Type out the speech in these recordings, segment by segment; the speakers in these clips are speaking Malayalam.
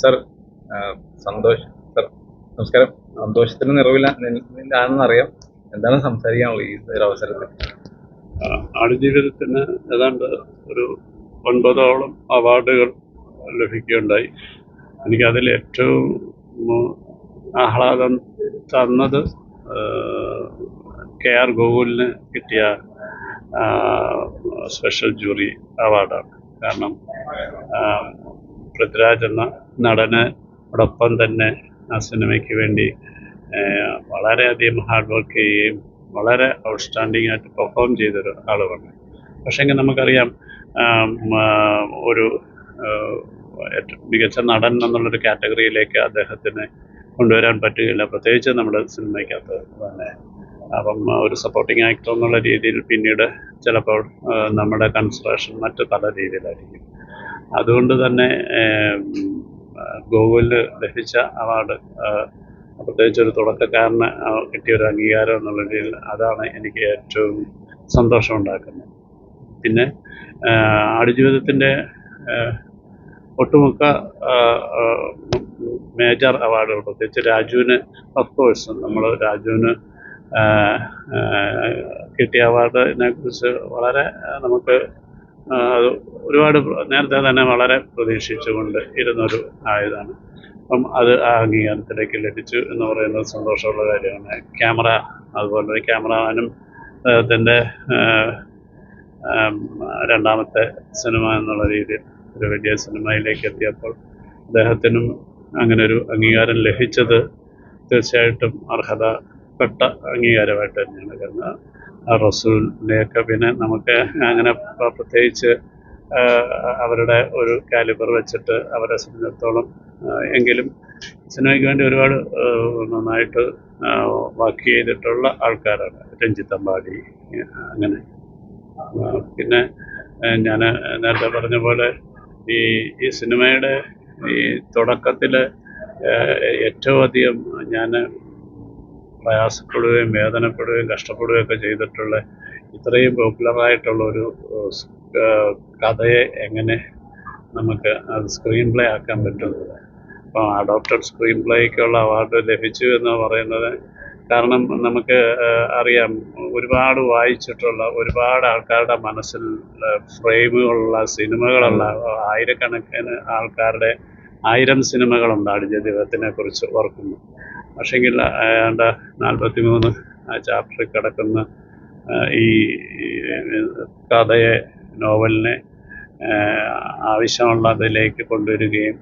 സർ സന്തോഷം സർ നമസ്കാരം. സന്തോഷത്തിന് നിറവില്ല. ആണെന്ന് അറിയാം എന്താണ് സംസാരിക്കാനുള്ളത് ഈ ഒരു അവസരത്തിൽ? ആടുജീവിതത്തിന് ഏതാണ്ട് ഒരു ഒൻപതോളം അവാർഡുകൾ ലഭിക്കുകയുണ്ടായി. എനിക്കതിൽ ഏറ്റവും ആഹ്ലാദം തന്നത് കെ ആർ ഗോകുലിന് കിട്ടിയ സ്പെഷ്യൽ ജൂറി അവാർഡാണ്. കാരണം പൃഥ്വിരാജ് എന്ന നടനോടൊപ്പം തന്നെ ആ സിനിമയ്ക്ക് വേണ്ടി വളരെയധികം ഹാർഡ് വർക്ക് ചെയ്യുകയും വളരെ ഔട്ട്സ്റ്റാൻഡിംഗ് ആയിട്ട് പെർഫോം ചെയ്തൊരു ആളുമാണ്. പക്ഷേങ്കിൽ നമുക്കറിയാം ഒരു മികച്ച നടൻ എന്നുള്ളൊരു കാറ്റഗറിയിലേക്ക് അദ്ദേഹത്തിന് കൊണ്ടുവരാൻ പറ്റുകയില്ല. പ്രത്യേകിച്ച് നമ്മുടെ സിനിമയ്ക്കകത്ത് തന്നെ. അപ്പം ഒരു സപ്പോർട്ടിംഗ് ആക്ടർ എന്നുള്ള രീതിയിൽ പിന്നീട് ചിലപ്പോൾ നമ്മുടെ കൺസ്ട്രക്ഷൻ മറ്റ് പല രീതിയിലായിരിക്കും. അതുകൊണ്ട് തന്നെ ഗൂഗിളിൽ ലഭിച്ച അവാർഡ് പ്രത്യേകിച്ച് ഒരു തുടക്കക്കാരന് കിട്ടിയ ഒരു അംഗീകാരം എന്നുള്ള രീതിയിൽ അതാണ് എനിക്ക് ഏറ്റവും സന്തോഷം ഉണ്ടാക്കുന്നത്. പിന്നെ ആടുജീവിതത്തിന്റെ ഒട്ടുമുക്ക മേജർ അവാർഡുകൾ പ്രത്യേകിച്ച് രാജുവിന് ഓഫ് കോഴ്സ് നമ്മൾ രാജുവിന് കിട്ടിയ അവാർഡിനെ കുറിച്ച് വളരെ നമുക്ക് അത് ഒരുപാട് നേരത്തെ തന്നെ വളരെ പ്രതീക്ഷിച്ചുകൊണ്ട് ഇരുന്നൊരു ആയതാണ് അപ്പം അത് ആ അംഗീകാരത്തിലേക്ക് ലഭിച്ചു എന്ന് പറയുന്നത് സന്തോഷമുള്ള കാര്യമാണ്. ക്യാമറ അതുപോലെ ക്യാമറമാനും അദ്ദേഹത്തിന്റെ രണ്ടാമത്തെ സിനിമ എന്നുള്ള രീതിയിൽ ഒരു വലിയ സിനിമയിലേക്ക് എത്തിയപ്പോൾ അദ്ദേഹത്തിനും അങ്ങനെ ഒരു അംഗീകാരം ലഭിച്ചത് തീർച്ചയായിട്ടും അർഹതപ്പെട്ട അംഗീകാരമായിട്ട് തന്നെയാണ്. കാരണം റസൂലിനെയൊക്കെ പിന്നെ നമുക്ക് അങ്ങനെ പ്ര- പ്രത്യേകിച്ച് അവരുടെ ഒരു കാലിബർ വെച്ചിട്ട് അവരെ സംബന്ധിച്ചിടത്തോളം എങ്കിലും സിനിമയ്ക്ക് വേണ്ടി ഒരുപാട് നന്നായിട്ട് വർക്ക് ചെയ്തിട്ടുള്ള ആൾക്കാരാണ്. രഞ്ജിത്ത് അമ്പാടി അങ്ങനെ. പിന്നെ ഞാൻ നേരത്തെ പറഞ്ഞ പോലെ ഈ ഈ സിനിമയുടെ ഈ തുടക്കത്തിൽ ഏറ്റവും അധികം ഞാൻ പ്രയാസപ്പെടുകയും വേദനപ്പെടുകയും കഷ്ടപ്പെടുകയും ഒക്കെ ചെയ്തിട്ടുള്ള ഇത്രയും പോപ്പുലറായിട്ടുള്ള ഒരു കഥയെ എങ്ങനെ നമുക്ക് അത് സ്ക്രീൻ പ്ലേ ആക്കാൻ പറ്റുന്നത്? അപ്പോൾ അഡോപ്റ്റഡ് സ്ക്രീൻ പ്ലേക്കുള്ള അവാർഡ് ലഭിച്ചു എന്ന് പറയുന്നത് കാരണം നമുക്ക് അറിയാം ഒരുപാട് വായിച്ചിട്ടുള്ള ഒരുപാട് ആൾക്കാരുടെ മനസ്സിൽ ഫ്രെയിമുകളുള്ള സിനിമകളുള്ള ആയിരക്കണക്കിന് ആൾക്കാരുടെ ആയിരം സിനിമകളുണ്ട് ആടുജീവിതത്തിനെ കുറിച്ച് ഓർക്കുന്നു പക്ഷെങ്കിൽ ഏതാണ്ട് നാൽപ്പത്തി മൂന്ന് ചാപ്റ്ററിൽ കിടക്കുന്ന ഈ കഥയെ നോവലിനെ ആവശ്യമുള്ളതിലേക്ക് കൊണ്ടുവരികയും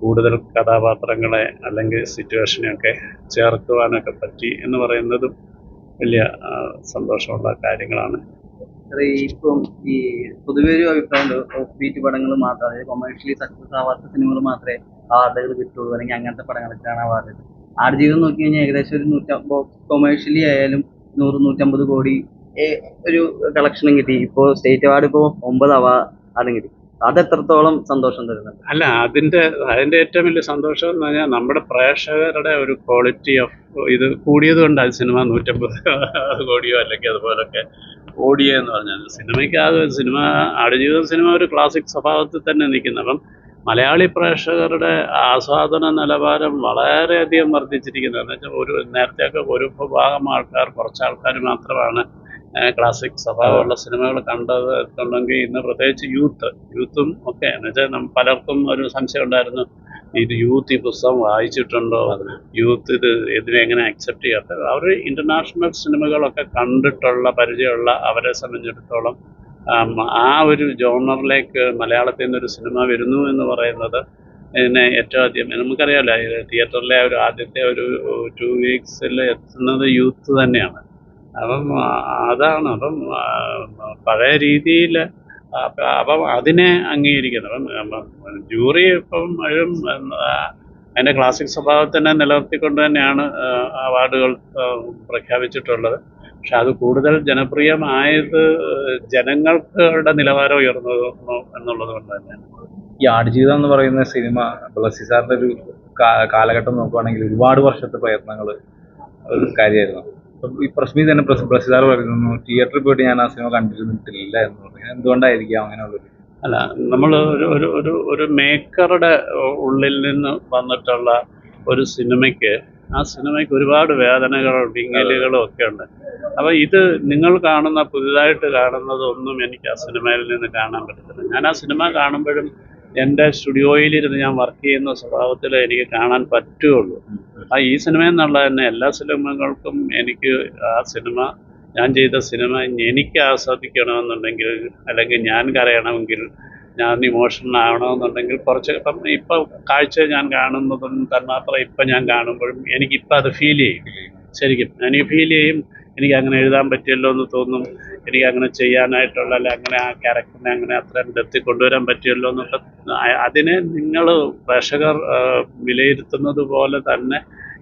കൂടുതൽ കഥാപാത്രങ്ങളെ അല്ലെങ്കിൽ സിറ്റുവേഷനെയൊക്കെ ചേർക്കുവാനൊക്കെ പറ്റി എന്ന് പറയുന്നതും വലിയ സന്തോഷമുള്ള കാര്യങ്ങളാണ്. ഇപ്പം ഈ പൊതുവെ ഒരു അഭിപ്രായം ഓഫ് ബീറ്റ് പടങ്ങൾ മാത്രം അതായത് കൊമേഴ്ഷ്യലി സക്സസ് ആവാത്ത സിനിമകൾ മാത്രമേ അവാർഡുകൾ കിട്ടുള്ളൂ അല്ലെങ്കിൽ അങ്ങനത്തെ പടങ്ങൾക്കാണ് അവാർഡ് ആടുജീവിതം നോക്കി കഴിഞ്ഞാൽ ഏകദേശം ഒരു നൂറ്റമ്പത് കൊമേഴ്ഷ്യലി ആയാലും നൂറ് നൂറ്റമ്പത് കോടി ഒരു കളക്ഷനും കിട്ടി. ഇപ്പോൾ സ്റ്റേറ്റ് അവാർഡ് ഇപ്പോൾ ഒമ്പത് അവാർഡും കിട്ടി. അത് എത്രത്തോളം സന്തോഷം തരുന്നുണ്ട്? അല്ല അതിന്റെ അതിന്റെ ഏറ്റവും വലിയ സന്തോഷം എന്ന് പറഞ്ഞാൽ നമ്മുടെ പ്രേക്ഷകരുടെ ഒരു ക്വാളിറ്റി ഓഫ് ഇത് കൂടിയത് കൊണ്ട് ആ സിനിമ നൂറ്റമ്പത് കോടിയോ അല്ലെങ്കിൽ അതുപോലൊക്കെ ഓടിയെന്ന് പറഞ്ഞാൽ. സിനിമയ്ക്ക് ആ സിനിമ ആടുജീവിതം സിനിമ ഒരു ക്ലാസിക് സ്വഭാവത്തിൽ തന്നെ നിൽക്കുന്നു അപ്പം മലയാളി പ്രേക്ഷകരുടെ ആസ്വാദന നിലവാരം വളരെയധികം വർദ്ധിച്ചിരിക്കുന്നത് എന്ന് വെച്ചാൽ ഒരു നേരത്തെയൊക്കെ ഒരു വിഭാഗം ആൾക്കാർ കുറച്ച് ആൾക്കാർ മാത്രമാണ് ക്ലാസിക് സ്വഭാവമുള്ള സിനിമകൾ കണ്ടത് എന്നുണ്ടെങ്കിൽ ഇന്ന് പ്രത്യേകിച്ച് യൂത്ത് യൂത്തും ഒക്കെ. എന്ന് വെച്ചാൽ പലർക്കും ഒരു സംശയം ഉണ്ടായിരുന്നു. ഇത് യൂത്ത് ഈ പുസ്തകം വായിച്ചിട്ടുണ്ടോ? യൂത്ത് ഇത് ഇതിനെ എങ്ങനെ അക്സെപ്റ്റ് ചെയ്യാത്ത അവർ ഇന്റർനാഷണൽ സിനിമകളൊക്കെ കണ്ടിട്ടുള്ള പരിചയമുള്ള അവരെ സംബന്ധിച്ചിടത്തോളം ആം, ഒരു ജോണറിലേക്ക് മലയാളത്തിൽ നിന്നൊരു സിനിമ വരുന്നു എന്ന് പറയുന്നത് പിന്നെ ഏറ്റവും ആദ്യം നമുക്കറിയാമല്ലോ തിയേറ്ററിലെ ഒരു ആദ്യത്തെ ഒരു ടു വീക്സിൽ എത്തുന്നത് യൂത്ത് തന്നെയാണ്. അപ്പം അതാണ്. അപ്പം പഴയ രീതിയിൽ അപ്പം അതിനെ അംഗീകരിക്കുന്നത്. അപ്പം ജൂറി ഇപ്പം അഴും അതിന്റെ ക്ലാസിക് സ്വഭാവത്തിനെ നിലനിർത്തിക്കൊണ്ട് തന്നെയാണ് അവാർഡുകൾ പ്രഖ്യാപിച്ചിട്ടുള്ളത്. പക്ഷെ അത് കൂടുതൽ ജനപ്രിയമായത് ജനങ്ങൾക്കുടെ നിലവാരം ഉയർന്നു എന്നുള്ളത് കൊണ്ട് തന്നെയാണ്. ഈ ആടുജീവിതം എന്ന് പറയുന്ന സിനിമ ബ്ലസ്സി സാറിന്റെ ഒരു കാലഘട്ടം നോക്കുവാണെങ്കിൽ ഒരുപാട് വർഷത്തെ പ്രയത്നങ്ങൾ ഒരു കാര്യമായിരുന്നു. ഈ പ്രശ്മി തന്നെ ബ്ലസ്സി സാർ പറയുന്നു തിയേറ്ററിൽ പോയിട്ട് ഞാൻ ആ സിനിമ കണ്ടിരുന്നിട്ടില്ല എന്ന് പറഞ്ഞു എന്തുകൊണ്ടായിരിക്കാം അങ്ങനെയുള്ളൊരു അല്ല നമ്മൾ ഒരു ഒരു ഒരു ഒരു മേക്കറുടെ ഉള്ളിൽ നിന്ന് വന്നിട്ടുള്ള ഒരു സിനിമയ്ക്ക് ആ സിനിമയ്ക്ക് ഒരുപാട് വേദനകളും വിങ്ങലുകളും ഒക്കെ ഉണ്ട് അപ്പോൾ ഇത് നിങ്ങൾ കാണുന്ന പുതുതായിട്ട് കാണുന്നതൊന്നും എനിക്ക് ആ സിനിമയിൽ നിന്ന് കാണാൻ പറ്റത്തില്ല. ഞാൻ ആ സിനിമ കാണുമ്പോഴും എന്റെ സ്റ്റുഡിയോയിലിരുന്ന് ഞാൻ വർക്ക് ചെയ്യുന്ന സ്വഭാവത്തിൽ എനിക്ക് കാണാൻ പറ്റുകയുള്ളൂ. ആ ഈ സിനിമ എന്നുള്ള തന്നെ എല്ലാ സിനിമകൾക്കും എനിക്ക് ആ സിനിമ ഞാൻ ചെയ്ത സിനിമ എനിക്ക് ആസ്വദിക്കണമെന്നുണ്ടെങ്കിൽ അല്ലെങ്കിൽ ഞാൻ കരയണമെങ്കിൽ ഞാൻ ഇമോഷണൽ ആവണമെന്നുണ്ടെങ്കിൽ കുറച്ച് ഇപ്പം ഇപ്പം കാഴ്ച ഞാൻ കാണുന്നതും തന്മാത്രം ഇപ്പം ഞാൻ കാണുമ്പോഴും എനിക്കിപ്പം അത് ഫീൽ ചെയ്യും. ശരിക്കും എനിക്ക് ഫീൽ ചെയ്യും എനിക്ക് അങ്ങനെ എഴുതാൻ പറ്റിയല്ലോ എന്ന് തോന്നും എനിക്ക് അങ്ങനെ ചെയ്യാനായിട്ടുള്ള അല്ലെ അങ്ങനെ ആ ക്യാരക്ടറിനെ അങ്ങനെ അത്രയും ഡെപ്തി കൊണ്ടുവരാൻ പറ്റിയല്ലോ എന്നൊക്കെ ആ- അതിനെ നിങ്ങൾ പ്രേക്ഷകർ വിലയിരുത്തുന്നത് പോലെ തന്നെ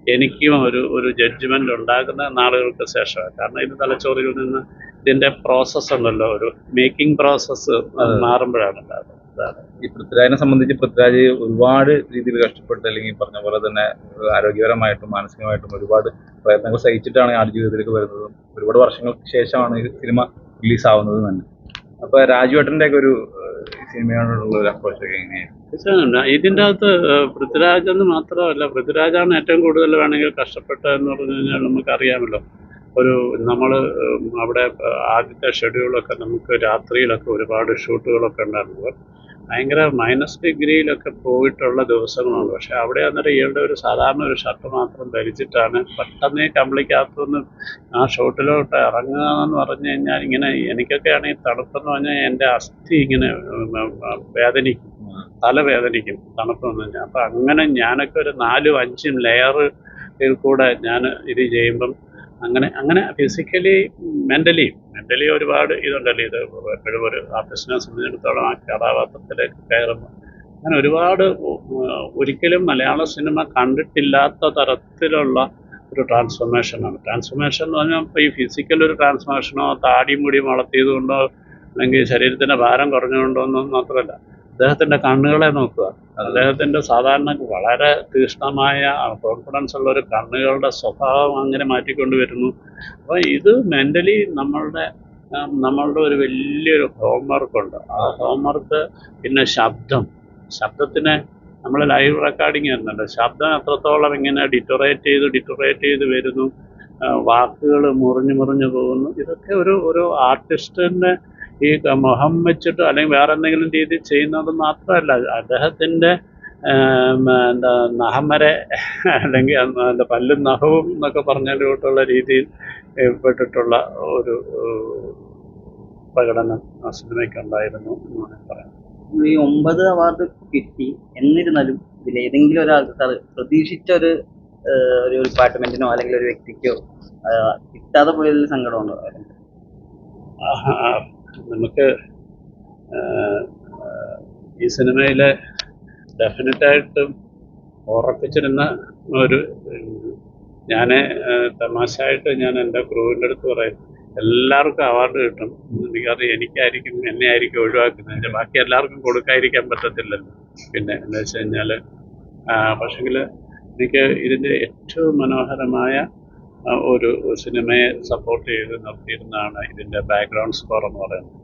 എനിക്കും ഒരു ഒരു ജഡ്ജ്മെന്റ് ഉണ്ടാകുന്ന നാളുകൾക്ക് ശേഷമാണ്. കാരണം ഇത് തലച്ചോറിൽ നിന്ന് ഇതിന്റെ പ്രോസസ് ഉണ്ടല്ലോ ഒരു മേക്കിംഗ് പ്രോസസ്സ് മാറുമ്പോഴാണ് ഈ പൃഥ്വിരാജിനെ സംബന്ധിച്ച് പൃഥ്വിരാജ് ഒരുപാട് രീതിയിൽ കഷ്ടപ്പെട്ട് അല്ലെങ്കിൽ പറഞ്ഞ പോലെ തന്നെ ആരോഗ്യപരമായിട്ടും മാനസികമായിട്ടും ഒരുപാട് പ്രയത്നങ്ങൾ സഹിച്ചിട്ടാണ് ആട് ജീവിതത്തിലേക്ക് വരുന്നതും ഒരുപാട് വർഷങ്ങൾക്ക് ശേഷമാണ് ഈ സിനിമ റിലീസ് ആവുന്നത് തന്നെ. അപ്പൊ രാജുവേട്ടന്റെ ഒക്കെ ഒരു സിനിമയോടുള്ള ഒരു അപ്രോച്ച് ഒക്കെ എങ്ങനെയാണ്? തീർച്ചയായും ഇതിന്റെ അകത്ത് പൃഥ്വിരാജ് എന്ന് മാത്രമല്ല പൃഥ്വിരാജാണ് ഏറ്റവും കൂടുതൽ വേണമെങ്കിൽ കഷ്ടപ്പെട്ടതെന്ന് പറഞ്ഞു കഴിഞ്ഞാൽ നമുക്കറിയാമല്ലോ. ഒരു നമ്മൾ അവിടെ ആദ്യത്തെ ഷെഡ്യൂളൊക്കെ നമുക്ക് രാത്രിയിലൊക്കെ ഒരുപാട് ഷൂട്ടുകളൊക്കെ ഉണ്ടായിരുന്നു. ഭയങ്കര മൈനസ് ഡിഗ്രിയിലൊക്കെ പോയിട്ടുള്ള ദിവസങ്ങളാണ്. പക്ഷേ അവിടെ അന്നേരം ഇയാളുടെ ഒരു സാധാരണ ഒരു ഷർട്ട് മാത്രം ധരിച്ചിട്ടാണ് പെട്ടെന്ന് കമ്പിളിക്കകത്തുനിന്ന് ആ ഷോട്ടിലോട്ട് ഇറങ്ങുക എന്ന് പറഞ്ഞു കഴിഞ്ഞാൽ ഇങ്ങനെ എനിക്കൊക്കെ ആണെങ്കിൽ തണുപ്പെന്ന് പറഞ്ഞാൽ എന്റെ അസ്ഥി ഇങ്ങനെ വേദനിക്കും തല വേദനിക്കും. തണുപ്പ് വന്നു കഴിഞ്ഞാൽ അപ്പം അങ്ങനെ ഞാനൊക്കെ ഒരു നാലും അഞ്ചും ലെയറിൽ കൂടെ ഞാൻ ഇത് ചെയ്യുമ്പം അങ്ങനെ അങ്ങനെ ഫിസിക്കലി മെന്റലി മെന്റലി ഒരുപാട് ഇതുണ്ടല്ലോ. ഇത് എപ്പോഴും ഒരു ആർട്ടിസ്റ്റിനെ സംബന്ധിച്ചിടത്തോളം ആ കഥാപാത്രത്തിലേക്ക് കയറുമ്പോൾ അങ്ങനെ ഒരുപാട് ഒരിക്കലും മലയാള സിനിമ കണ്ടിട്ടില്ലാത്ത തരത്തിലുള്ള ഒരു ട്രാൻസ്ഫോർമേഷനാണ് ട്രാൻസ്ഫോർമേഷൻ എന്ന് പറഞ്ഞാൽ ഇപ്പോൾ ഈ ഫിസിക്കൽ ഒരു ട്രാൻസ്ഫോർമേഷനോ താടിയും മുടിയും വളർത്തിയതുകൊണ്ടോ അല്ലെങ്കിൽ ശരീരത്തിന്റെ ഭാരം കുറഞ്ഞുകൊണ്ടോ ഒന്നും മാത്രമല്ല. അദ്ദേഹത്തിന്റെ കണ്ണുകളെ നോക്കുക. അദ്ദേഹത്തിന്റെ സാധാരണ വളരെ തീഷ്ണമായ കോൺഫിഡൻസ് ഉള്ള ഒരു കണ്ണുകളുടെ സ്വഭാവം അങ്ങനെ മാറ്റിക്കൊണ്ട് വരുന്നു. അപ്പോൾ ഇത് മെന്റലി നമ്മളുടെ നമ്മളുടെ ഒരു വലിയൊരു ഹോംവർക്ക് ഉണ്ട്. ആ ഹോംവർക്ക് പിന്നെ ശബ്ദം. ശബ്ദത്തിനെ നമ്മൾ ലൈവ് റെക്കോർഡിങ് വരുന്നുണ്ട് ശബ്ദം എത്രത്തോളം ഇങ്ങനെ ഡിറ്ററേറ്റ് ചെയ്ത് ഡിറ്ററേറ്റ് ചെയ്ത് വരുന്നു. വാക്കുകൾ മുറിഞ്ഞു മുറിഞ്ഞു പോകുന്നു. ഇതൊക്കെ ഒരു ഒരു ആർട്ടിസ്റ്റിന്റെ ഈ മുഖം വെച്ചിട്ട് അല്ലെങ്കിൽ വേറെ എന്തെങ്കിലും രീതി ചെയ്യുന്നത് മാത്രമല്ല അദ്ദേഹത്തിന്റെ എന്താ നഖം വരെ അല്ലെങ്കിൽ എന്താ പല്ലും നഹവും എന്നൊക്കെ പറഞ്ഞതിലോട്ടുള്ള രീതിയിൽ ഏർപ്പെട്ടിട്ടുള്ള ഒരു പ്രകടനം ആ സിനിമയ്ക്ക് ഉണ്ടായിരുന്നു എന്ന് വേണമെങ്കിൽ പറയാം. ഈ ഒമ്പത് അവാർഡ് കിട്ടി. എന്നിരുന്നാലും ഇതിൽ ഏതെങ്കിലും ഒരാൾക്ക് സാർ പ്രതീക്ഷിച്ച ഒരു ഒരു ഡിപ്പാർട്ട്മെന്റിനോ അല്ലെങ്കിൽ ഒരു വ്യക്തിക്കോ കിട്ടാതെ പോയതിൽ സങ്കടമുണ്ടോ? നമുക്ക് ഈ സിനിമയിലെ ഡെഫിനറ്റായിട്ടും ഉറപ്പിച്ചിരുന്ന ഒരു ഞാൻ തമാശയായിട്ട് ഞാൻ എന്റെ ക്രൂവിന്റെ അടുത്ത് പറയും എല്ലാവർക്കും അവാർഡ് കിട്ടും. എനിക്കറിയാം എനിക്കായിരിക്കും എന്നെ ആയിരിക്കും ഒഴിവാക്കുന്നത് ബാക്കി എല്ലാവർക്കും കൊടുക്കാതിരിക്കാൻ പറ്റത്തില്ലല്ലോ. പിന്നെ എന്താ വെച്ച് കഴിഞ്ഞാൽ പക്ഷെങ്കിൽ എനിക്ക് ഇതിന്റെ ഏറ്റവും മനോഹരമായ ഒരു സിനിമയെ സപ്പോർട്ട് ചെയ്ത് നിർത്തിയിരുന്നതാണ് ഇതിന്റെ ബാക്ക്ഗ്രൗണ്ട് സ്കോർ എന്ന് പറയുന്നത്.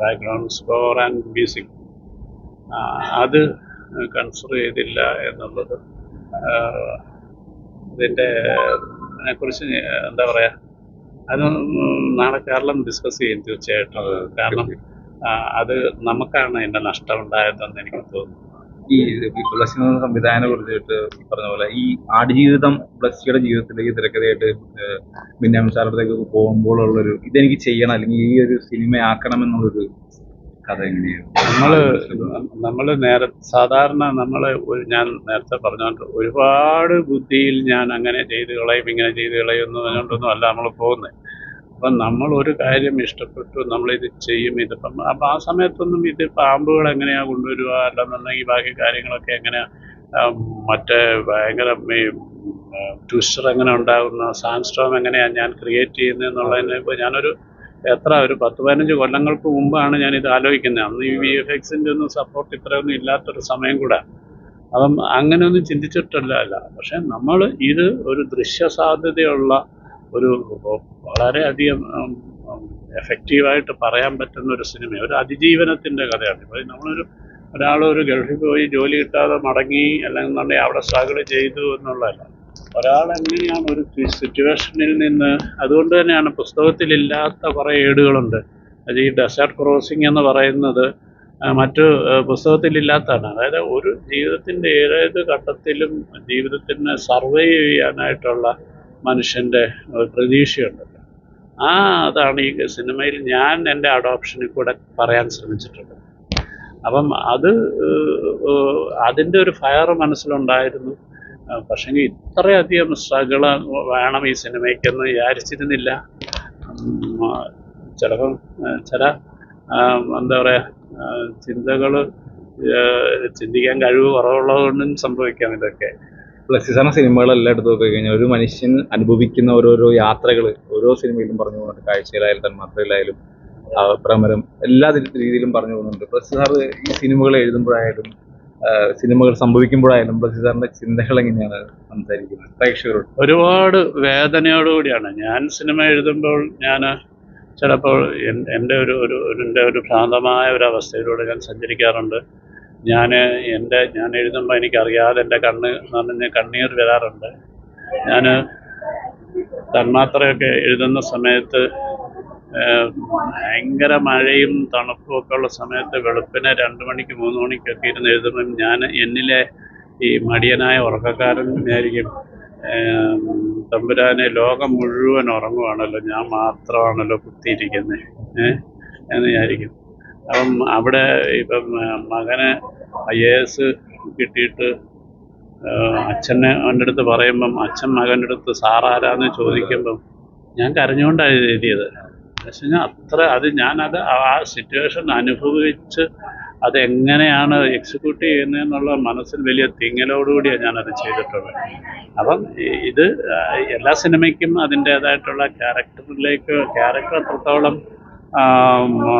ബാക്ക്ഗ്രൗണ്ട് സ്കോർ ആൻഡ് മ്യൂസിക് അത് കൺസിഡർ ചെയ്തില്ല എന്നുള്ളത് ഇതിന്റെ അതിനെക്കുറിച്ച് എന്താ പറയുക അത് നാളെ കേരളം ഡിസ്കസ് ചെയ്യും തീർച്ചയായിട്ടും. കാരണം അത് നമുക്കാണ് അതിന്റെ നഷ്ടം ഉണ്ടായതെന്ന് എനിക്ക് തോന്നുന്നു. ഈ ബ്ലസ്സി എന്ന സംവിധായകനെ കുറിച്ചിട്ട് പറഞ്ഞ പോലെ ഈ ആടുജീവിതം ബ്ലസ്സിയുടെ ജീവിതത്തിലേക്ക് തിരക്കഥയായിട്ട് സാറിന്റെ അടുത്തേക്ക് പോകുമ്പോഴുള്ളൊരു ഇതെനിക്ക് ചെയ്യണം അല്ലെങ്കിൽ ഈ ഒരു സിനിമ ആക്കണം എന്നുള്ളൊരു കഥ എങ്ങനെയാണ്? നമ്മൾ നമ്മൾ നേരെ സാധാരണ നമ്മൾ ഞാൻ നേരത്തെ പറഞ്ഞുകൊണ്ട് ഒരുപാട് ബുദ്ധിയിൽ ഞാൻ അങ്ങനെ ചെയ്ത് കളയും ഇങ്ങനെ ചെയ്ത് കളയും എന്ന് പറഞ്ഞുകൊണ്ടൊന്നും അല്ല നമ്മൾ പോകുന്നത്. അപ്പം നമ്മൾ ഒരു കാര്യം ഇഷ്ടപ്പെട്ടു നമ്മളിത് ചെയ്യും. ഇതിപ്പം അപ്പം ആ സമയത്തൊന്നും ഇത് പാമ്പുകൾ എങ്ങനെയാണ് കൊണ്ടുവരിക? അല്ലെന്നുണ്ടെങ്കിൽ ബാക്കി കാര്യങ്ങളൊക്കെ എങ്ങനെയാ? ആം, മറ്റേ ഭയങ്കര ഈ ട്വിസ്റ്റർ എങ്ങനെ ഉണ്ടാകുന്ന? സാൻസ്ട്രോം എങ്ങനെയാണ് ഞാൻ ക്രിയേറ്റ് ചെയ്യുന്നത് എന്നുള്ളതിനെ ഇപ്പോൾ ഞാനൊരു എത്ര ഒരു പത്ത് പതിനഞ്ച് കൊല്ലങ്ങൾക്ക് മുമ്പാണ് ഞാൻ ഇത് ആലോചിക്കുന്നത്. അന്ന് ഈ വി എഫ് എക്സിന്റെ ഒന്നും സപ്പോർട്ട് ഇത്രയൊന്നും ഇല്ലാത്തൊരു സമയം കൂടെ. അപ്പം അങ്ങനെയൊന്നും ചിന്തിച്ചിട്ടല്ല. അല്ല പക്ഷെ നമ്മൾ ഇത് ഒരു ദൃശ്യ സാധ്യതയുള്ള ഒരു വളരെയധികം എഫക്റ്റീവായിട്ട് പറയാൻ പറ്റുന്ന ഒരു സിനിമ ഒരു അതിജീവനത്തിന്റെ കഥയാണ്. ഇപ്പോൾ നമ്മളൊരു ഒരാളൊരു ഗൾഫിൽ പോയി ജോലി കിട്ടാതെ മടങ്ങി അല്ലെന്നുണ്ടെങ്കിൽ അവിടെ സ്ട്രഗിൾ ചെയ്തു എന്നുള്ളതല്ല. ഒരാൾ എങ്ങനെയാണ് ഒരു സിറ്റുവേഷനിൽ നിന്ന് അതുകൊണ്ട് തന്നെയാണ് പുസ്തകത്തിലില്ലാത്ത കുറേ ഏടുകളുണ്ട്. അത് ഈ ഡെസേർട്ട് ക്രോസിംഗ് എന്ന് പറയുന്നത് മറ്റു പുസ്തകത്തിലില്ലാത്തതാണ്. അതായത് ഒരു ജീവിതത്തിന്റെ ഏത് ഘട്ടത്തിലും ജീവിതത്തിന് സർവൈവ് ചെയ്യാനായിട്ടുള്ള മനുഷ്യന്റെ പ്രതീക്ഷയുണ്ടല്ലോ ആ അതാണ് ഈ സിനിമയിൽ ഞാൻ എന്റെ അഡോപ്ഷനിൽ കൂടെ പറയാൻ ശ്രമിച്ചിട്ടുണ്ട്. അപ്പം അത് അതിന്റെ ഒരു ഫയർ മനസ്സിലുണ്ടായിരുന്നു. പക്ഷേ ഇത്രയധികം സ്ട്രഗിൾ വേണം ഈ സിനിമയ്ക്കെന്ന് വിചാരിച്ചിരുന്നില്ല. ചിലപ്പം ചില എന്താ പറയുക ചിന്തകൾ ചിന്തിക്കാൻ കഴിവ് കുറവുള്ളതുകൊണ്ടും സംഭവിക്കാം ഇതൊക്കെ. പ്ലസ് സാറിന് സിനിമകളെല്ലാം എടുത്ത് നോക്കി കഴിഞ്ഞാൽ ഒരു മനുഷ്യൻ അനുഭവിക്കുന്ന ഓരോരോ യാത്രകൾ ഓരോ സിനിമയിലും പറഞ്ഞു പോകുന്നുണ്ട്. കാഴ്ചയിലായാലും തന്മാത്രയിലായാലും ഭ്രമരം എല്ലാ രീതിയിലും പറഞ്ഞു പോകുന്നുണ്ട്. പ്ലസ് സാർ ഈ സിനിമകൾ എഴുതുമ്പോഴായാലും സിനിമകൾ സംഭവിക്കുമ്പോഴായാലും പ്ലസ് സാറിന്റെ ചിന്തകൾ എങ്ങനെയാണ് സംസാരിക്കുന്നത്? പ്രേക്ഷകരോട്. ഒരുപാട് വേദനയോടുകൂടിയാണ് ഞാൻ സിനിമ എഴുതുമ്പോൾ ഞാൻ ചിലപ്പോൾ എന്റെ ഒരു ഒരു- എന്റെ ഒരു ഭ്രാന്തമായ ഒരു അവസ്ഥയിലൂടെ ഞാൻ സഞ്ചരിക്കാറുണ്ട്. ഞാൻ എന്റെ ഞാൻ എഴുതുമ്പോൾ എനിക്കറിയാതെ എന്റെ കണ്ണ് നനഞ്ഞ് കണ്ണീർ വരാറുണ്ട്. ഞാൻ തന്മാത്രയൊക്കെ എഴുതുന്ന സമയത്ത് ഭയങ്കര മഴയും തണുപ്പും ഒക്കെ ഉള്ള സമയത്ത് വെളുപ്പിന് രണ്ട് മണിക്ക് മൂന്ന് മണിക്കൊക്കെ ഇരുന്ന് എഴുതുമ്പം ഞാൻ എന്നിലെ ഈ മടിയനായ ഉറക്കക്കാരൻ ആയിരിക്കും തമ്പുരാനെ ലോകം മുഴുവൻ ഉറങ്ങുവാണല്ലോ ഞാൻ മാത്രമാണല്ലോ കുത്തിയിരിക്കുന്നത് ഏഹ് എന്ന് വിചാരിക്കും. അപ്പം അവിടെ ഇപ്പം മകന് ഐ എ എസ് കിട്ടിയിട്ട് അച്ഛനെ അവന്റെ അടുത്ത് പറയുമ്പം അച്ഛൻ മകന്റെ അടുത്ത് സാറാരാന്ന് ചോദിക്കുമ്പം ഞാൻ കരഞ്ഞുകൊണ്ടാണ് എഴുതിയത്. പക്ഷെ ഞാൻ അത്ര അത് ഞാനത് ആ സിറ്റുവേഷൻ അനുഭവിച്ച് അതെങ്ങനെയാണ് എക്സിക്യൂട്ട് ചെയ്യുന്നതെന്നുള്ള മനസ്സിൽ വലിയ തിങ്ങലോടുകൂടിയാണ് ഞാനത് ചെയ്തിട്ടുള്ളത്. അപ്പം ഇത് എല്ലാ സിനിമയ്ക്കും അതിന്റേതായിട്ടുള്ള ക്യാരക്ടറിലേക്ക് ക്യാരക്ടർ എത്രത്തോളം ആ, ആ,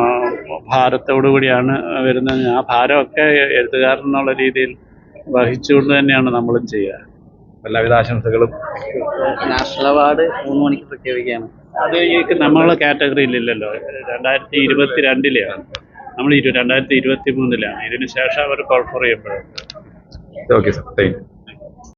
ഭാരത്തോടു കൂടിയാണ് വരുന്നത്. ആ ഭാരമൊക്കെ എഴുത്തുകാരൻ എന്നുള്ള രീതിയിൽ വഹിച്ചുകൊണ്ട് തന്നെയാണ് നമ്മളും ചെയ്യുക. എല്ലാവിധ ആശംസകളും. നാഷണൽ അവാർഡ് മൂന്ന് മണിക്ക് പ്രഖ്യാപിക്കുകയാണ്. അത് ഈ നമ്മളെ കാറ്റഗറിയിലില്ലല്ലോ രണ്ടായിരത്തി ഇരുപത്തി രണ്ടിലെയാണ് നമ്മൾ ഇരു രണ്ടായിരത്തി ഇരുപത്തി മൂന്നിലാണ് ഇതിന് ശേഷം അവർ കോൾഫർ ചെയ്യുമ്പോഴാണ് ഓക്കെ സാർ. Thank U.